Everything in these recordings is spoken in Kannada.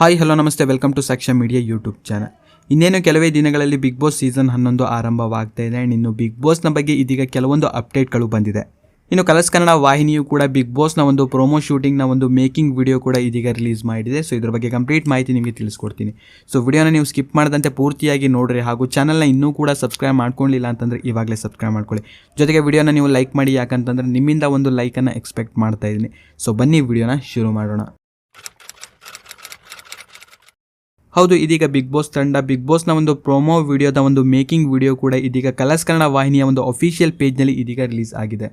Hi hello namaste. Welcome to Sakshya media YouTube channel ಇನ್ನೇನು ಕೆಲವೇ ದಿನಗಳಲ್ಲಿ ಬಿಗ್ ಬಾಸ್ ಸೀಸನ್ ಹನ್ನೊಂದು ಆರಂಭವಾಗ್ತಾ ಇದೆ. ಇನ್ನು ಬಿಗ್ ಬಾಸ್ನ ಬಗ್ಗೆ ಇದೀಗ ಕೆಲವೊಂದು ಅಪ್ಡೇಟ್ಗಳು ಬಂದಿದೆ. ಇನ್ನು ಕಲರ್ಸ್ ಕನ್ನಡ ವಾಹಿನಿಯು ಕೂಡ ಬಿಗ್ ಬಾಸ್ನ ಒಂದು ಪ್ರೊಮೋ ಶೂಟಿಂಗ್ನ ಒಂದು ಮೇಕಿಂಗ್ ವಿಡಿಯೋ ಕೂಡ ಇದೀಗ ರಿಲೀಸ್ ಮಾಡಿದೆ. ಸೊ ಇದ್ರ ಬಗ್ಗೆ ಕಂಪ್ಲೀಟ್ ಮಾಹಿತಿ ನಿಮಗೆ ತಿಳಿಸ್ಕೊಡ್ತೀನಿ. ಸೊ ವಿಡಿಯೋನ ನೀವು ಸ್ಕಿಪ್ ಮಾಡದಂತೆ ಪೂರ್ತಿಯಾಗಿ ನೋಡ್ರಿ. ಹಾಗೂ ಚಾನಲ್ನ ಇನ್ನೂ ಕೂಡ ಸಬ್ಸ್ಕ್ರೈಬ್ ಮಾಡ್ಕೊಳ್ಳಿಲ್ಲ ಅಂತಂದರೆ ಇವಾಗಲೇ ಸಬ್ಸ್ಕ್ರೈಬ್ ಮಾಡ್ಕೊಳ್ಳಿ. ಜೊತೆಗೆ ವಿಡಿಯೋನ ನೀವು ಲೈಕ್ ಮಾಡಿ. ಯಾಕಂತಂದರೆ ನಿಮ್ಮಿಂದ ಒಂದು ಲೈಕನ್ನು ಎಕ್ಸ್ಪೆಕ್ಟ್ ಮಾಡ್ತಾ ಇದ್ದೀನಿ. ಸೊ ಬನ್ನಿ ವಿಡಿಯೋನ ಶುರು ಮಾಡೋಣ. ಹೌದು, ಇದೀಗ ಬಿಗ್ ಬಾಸ್ ತಂಡ ಬಿಗ್ ಬಾಸ್ನ ಒಂದು ಪ್ರೊಮೋ ವಿಡಿಯೋದ ಒಂದು ಮೇಕಿಂಗ್ ವಿಡಿಯೋ ಕೂಡ ಇದೀಗ ಕಲರ್ಸ್ ಕನ್ನಡ ವಾಹಿನಿಯ ಒಂದು ಅಫಿಷಿಯಲ್ ಪೇಜ್ನಲ್ಲಿ ಇದೀಗ ರಿಲೀಸ್ ಆಗಿದೆ.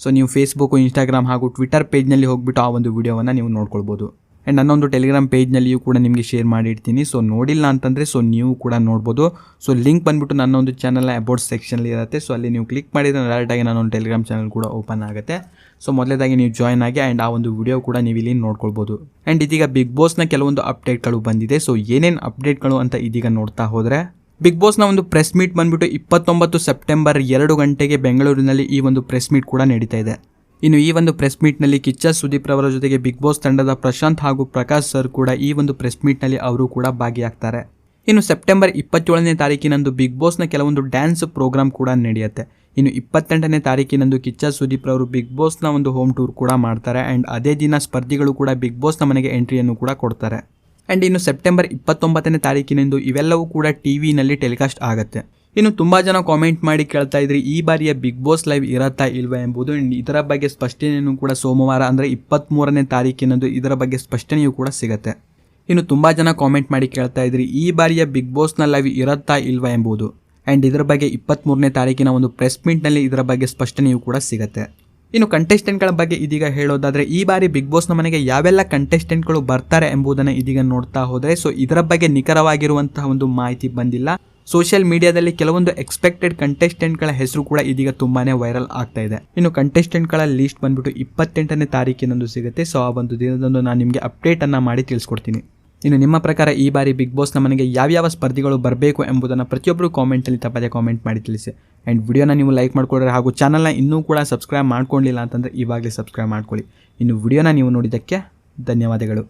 ಸೊ ನೀವು ಫೇಸ್ಬುಕ್ ಇನ್ಸ್ಟಾಗ್ರಾಮ್ ಹಾಗೂ ಟ್ವಿಟರ್ ಪೇಜ್ನಲ್ಲಿ ಹೋಗ್ಬಿಟ್ಟು ಆ ಒಂದು ವಿಡಿಯೋವನ್ನು ನೀವು ನೋಡ್ಕೊಳ್ಬೋದು. ಆ್ಯಂಡ್ ನನ್ನೊಂದು ಟೆಲಿಗ್ರಾಮ್ ಪೇಜ್ನಲ್ಲಿಯೂ ಕೂಡ ನಿಮಗೆ ಶೇರ್ ಮಾಡಿರ್ತೀನಿ. ಸೊ ನೋಡಿಲ್ಲ ಅಂತಂದರೆ ಸೊ ನೀವು ಕೂಡ ನೋಡ್ಬೋದು. ಸೊ ಲಿಂಕ್ ಬಂದುಬಿಟ್ಟು ನನ್ನ ಒಂದು ಚಾನಲ್ನ ಅಬೌಟ್ ಸೆಕ್ಷನಲ್ಲಿ ಇರುತ್ತೆ. ಸೊ ಅಲ್ಲಿ ನೀವು ಕ್ಲಿಕ್ ಮಾಡಿದರೆ ಡೈರೆಕ್ಟಾಗಿ ನನ್ನೊಂದು ಟೆಲಿಗ್ರಾಮ್ ಚಾನಲ್ ಕೂಡ ಓಪನ್ ಆಗುತ್ತೆ. ಸೊ ಮೊದಲೇದಾಗಿ ನೀವು ಜಾಯ್ನ್ ಆಗಿ ಆ್ಯಂಡ್ ಆ ಒಂದು ವಿಡಿಯೋ ಕೂಡ ನೀವು ಇಲ್ಲಿ ನೋಡ್ಕೊಳ್ಬೋದು. ಆ್ಯಂಡ್ ಇದೀಗ ಬಿಗ್ ಬಾಸ್ನ ಕೆಲವೊಂದು ಅಪ್ಡೇಟ್ಗಳು ಬಂದಿದೆ. ಸೊ ಏನೇನು ಅಪ್ಡೇಟ್ಗಳು ಅಂತ ಇದೀಗ ನೋಡ್ತಾ ಹೋದರೆ ಬಿಗ್ ಬಾಸ್ನ ಒಂದು ಪ್ರೆಸ್ ಮೀಟ್ ಬಂದ್ಬಿಟ್ಟು ಇಪ್ಪತ್ತೊಂಬತ್ತು ಸೆಪ್ಟೆಂಬರ್ ಎರಡು ಗಂಟೆಗೆ ಬೆಂಗಳೂರಿನಲ್ಲಿ ಈ ಒಂದು ಪ್ರೆಸ್ ಮೀಟ್ ಕೂಡ ನಡೀತಾ ಇದೆ. ಇನ್ನು ಈ ಒಂದು ಪ್ರೆಸ್ ಮೀಟ್ನಲ್ಲಿ ಕಿಚ್ಚ ಸುದೀಪ್ ರವರ ಜೊತೆಗೆ ಬಿಗ್ ಬಾಸ್ ತಂಡದ ಪ್ರಶಾಂತ್ ಹಾಗೂ ಪ್ರಕಾಶ್ ಸರ್ ಕೂಡ ಈ ಒಂದು ಪ್ರೆಸ್ ಮೀಟ್ನಲ್ಲಿ ಅವರು ಕೂಡ ಭಾಗಿಯಾಗ್ತಾರೆ. ಇನ್ನು ಸೆಪ್ಟೆಂಬರ್ ಇಪ್ಪತ್ತೇಳನೇ ತಾರೀಕಿನಂದು ಬಿಗ್ ಬಾಸ್ನ ಕೆಲವೊಂದು ಡ್ಯಾನ್ಸ್ ಪ್ರೋಗ್ರಾಮ್ ಕೂಡ ನಡೆಯುತ್ತೆ. ಇನ್ನು ಇಪ್ಪತ್ತೆಂಟನೇ ತಾರೀಕಿನಂದು ಕಿಚ್ಚ ಸುದೀಪ್ ರವರು ಬಿಗ್ ಬಾಸ್ನ ಒಂದು ಹೋಮ್ ಟೂರ್ ಕೂಡ ಮಾಡ್ತಾರೆ ಆ್ಯಂಡ್ ಅದೇ ದಿನ ಸ್ಪರ್ಧಿಗಳು ಕೂಡ ಬಿಗ್ ಬಾಸ್ನ ಮನೆಗೆ ಎಂಟ್ರಿಯನ್ನು ಕೂಡ ಕೊಡ್ತಾರೆ. ಆ್ಯಂಡ್ ಇನ್ನು ಸೆಪ್ಟೆಂಬರ್ ಇಪ್ಪತ್ತೊಂಬತ್ತನೇ ತಾರೀಕಿನಂದು ಇವೆಲ್ಲವೂ ಕೂಡ ಟಿ ವಿನಲ್ಲಿ ಟೆಲಿಕಾಸ್ಟ್ ಆಗುತ್ತೆ. ಇನ್ನು ತುಂಬಾ ಜನ ಕಾಮೆಂಟ್ ಮಾಡಿ ಕೇಳ್ತಾ ಇದ್ರಿ, ಈ ಬಾರಿಯ ಬಿಗ್ ಬಾಸ್ ಲೈವ್ ಇರತ್ತಾ ಇಲ್ವಾ ಎಂಬುದು ಇದರ ಬಗ್ಗೆ ಸ್ಪಷ್ಟನೆಯನ್ನು ಕೂಡ ಸೋಮವಾರ ಅಂದರೆ ಇಪ್ಪತ್ತ್ಮೂರನೇ ತಾರೀಕಿನಂದು ಇದರ ಬಗ್ಗೆ ಸ್ಪಷ್ಟನೆಯು ಕೂಡ ಸಿಗುತ್ತೆ. ಇನ್ನು ತುಂಬ ಜನ ಕಾಮೆಂಟ್ ಮಾಡಿ ಕೇಳ್ತಾ ಇದ್ರಿ, ಈ ಬಾರಿಯ ಬಿಗ್ ಬಾಸ್ನ ಲೈವ್ ಇರತ್ತಾ ಇಲ್ವಾ ಎಂಬುದು ಆ್ಯಂಡ್ ಇದರ ಬಗ್ಗೆ ಇಪ್ಪತ್ತ್ಮೂರನೇ ತಾರೀಕಿನ ಒಂದು ಪ್ರೆಸ್ ಮೀಟ್ನಲ್ಲಿ ಇದರ ಬಗ್ಗೆ ಸ್ಪಷ್ಟನೆಯು ಕೂಡ ಸಿಗುತ್ತೆ. ಇನ್ನು ಕಂಟೆಸ್ಟೆಂಟ್ಗಳ ಬಗ್ಗೆ ಇದೀಗ ಹೇಳೋದಾದರೆ, ಈ ಬಾರಿ ಬಿಗ್ ಬಾಸ್ನ ಮನೆಗೆ ಯಾವೆಲ್ಲ ಕಂಟೆಸ್ಟೆಂಟ್ಗಳು ಬರ್ತಾರೆ ಎಂಬುದನ್ನು ಇದೀಗ ನೋಡ್ತಾ ಹೋದರೆ ಸೊ ಇದರ ಬಗ್ಗೆ ನಿಖರವಾಗಿರುವಂತಹ ಒಂದು ಮಾಹಿತಿ ಬಂದಿಲ್ಲ. ಸೋಷಿಯಲ್ ಮೀಡಿಯಾದಲ್ಲಿ ಕೆಲವೊಂದು ಎಕ್ಸ್ಪೆಕ್ಟೆಡ್ ಕಂಟೆಸ್ಟೆಂಟ್ಗಳ ಹೆಸರು ಕೂಡ ಇದೀಗ ತುಂಬಾನೇ ವೈರಲ್ ಆಗ್ತಾ ಇದೆ. ಇನ್ನು ಕಂಟೆಸ್ಟೆಂಟ್ಗಳ ಲಿಸ್ಟ್ ಬಂದ್ಬಿಟ್ಟು ಇಪ್ಪತ್ತೆಂಟನೇ ತಾರೀಕಿನಂದು ಸಿಗುತ್ತೆ. ಸೊ ಆ ಒಂದು ದಿನದಂದು ನಾನು ನಿಮಗೆ ಅಪ್ಡೇಟನ್ನು ಮಾಡಿ ತಿಳಿಸ್ಕೊಡ್ತೀನಿ. ಇನ್ನು ನಿಮ್ಮ ಪ್ರಕಾರ ಈ ಬಾರಿ ಬಿಗ್ ಬಾಸ್ನ ಮನೆಗೆ ಯಾವ್ಯಾವ ಸ್ಪರ್ಧಿಗಳು ಬರಬೇಕು ಎಂಬುದನ್ನು ಪ್ರತಿಯೊಬ್ಬರು ಕಾಮೆಂಟಲ್ಲಿ ತಪ್ಪದೆ ಕಾಮೆಂಟ್ ಮಾಡಿ ತಿಳಿಸಿ. ಆ್ಯಂಡ್ ವಿಡಿಯೋನ ನೀವು ಲೈಕ್ ಮಾಡ್ಕೊಡ್ರೆ ಹಾಗೂ ಚಾನಲ್ನ ಇನ್ನೂ ಕೂಡ ಸಬ್ಸ್ಕ್ರೈಬ್ ಮಾಡ್ಕೊಂಡಿಲ್ಲ ಅಂತಂದರೆ ಇವಾಗಲೇ ಸಬ್ಸ್ಕ್ರೈಬ್ ಮಾಡ್ಕೊಳ್ಳಿ. ಇನ್ನು ವಿಡಿಯೋನ ನೀವು ನೋಡಿದ್ದಕ್ಕೆ ಧನ್ಯವಾದಗಳು.